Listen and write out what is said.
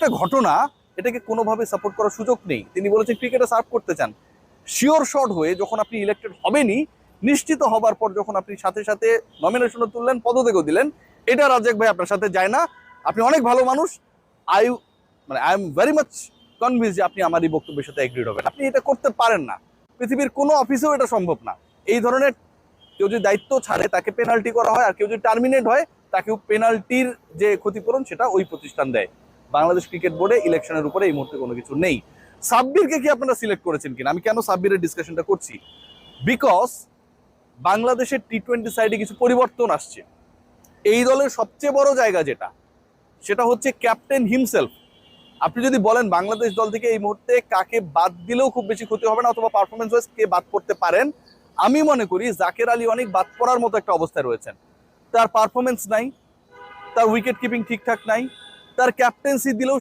একটা ঘটনা, এটাকে কোনোভাবে সাপোর্ট করার সুযোগ নেই। তিনি বলেছেন, ক্রিকেটে সার্ভ করতে চান। শিওর শট হয়ে যখন আপনি ইলেক্টেড হবেনই, নিশ্চিত হবার পর যখন আপনি সাথে সাথে নমিনেশনও তুললেন, পদত্যাগও দিলেন, এটা রাজ্জাক ভাই আপনার সাথে যায় না। আপনি অনেক ভালো মানুষ। আই মানে I am very much convince যে আপনি আমার এই বক্তব্যের সাথে এগ্রিড হবেন। আপনি এটা করতে পারেন না। পৃথিবীর কোনো অফিসেও এটা সম্ভব না। এই ধরনের কেউ যদি দায়িত্ব ছাড়ে, তাকে পেনাল্টি করা হয়, আর কেউ যদি টার্মিনেট হয়, তাকেও পেনাল্টির যে ক্ষতিপূরণ, সেটা ওই প্রতিষ্ঠান দেয়। বাংলাদেশ ক্রিকেট বোর্ডে ইলেকশনের উপরে এই মুহূর্তে কোনো কিছু নেই। সাব্বিরকে কি আপনারা সিলেক্ট করেছেন কিনা? আমি কেন সাব্বিরের ডিসকাশনটা করছি? বিকজ বাংলাদেশের টি টোয়েন্টি সাইডে কিছু পরিবর্তন আসছে। এই দলের সবচেয়ে বড় জায়গা যেটা, সেটা হচ্ছে ক্যাপ্টেন হিমসেলফ আপনি যদি বলেন বাংলাদেশ দল থেকে এই মুহূর্তে কাকে বাদ দিলেও খুব বেশি ক্ষতি হবে না অথবা পারফরমেন্স ওয়াইজ কে বাদ করতে পারেন, আমি মনে করি জাকের আলী অনেক বাদ পড়ার মতো একটা অবস্থায় রয়েছেন। তার পারফরমেন্স নাই, তার উইকেট কিপিং ঠিকঠাক নাই তার ক্যাপ্টেন্সি দিলেও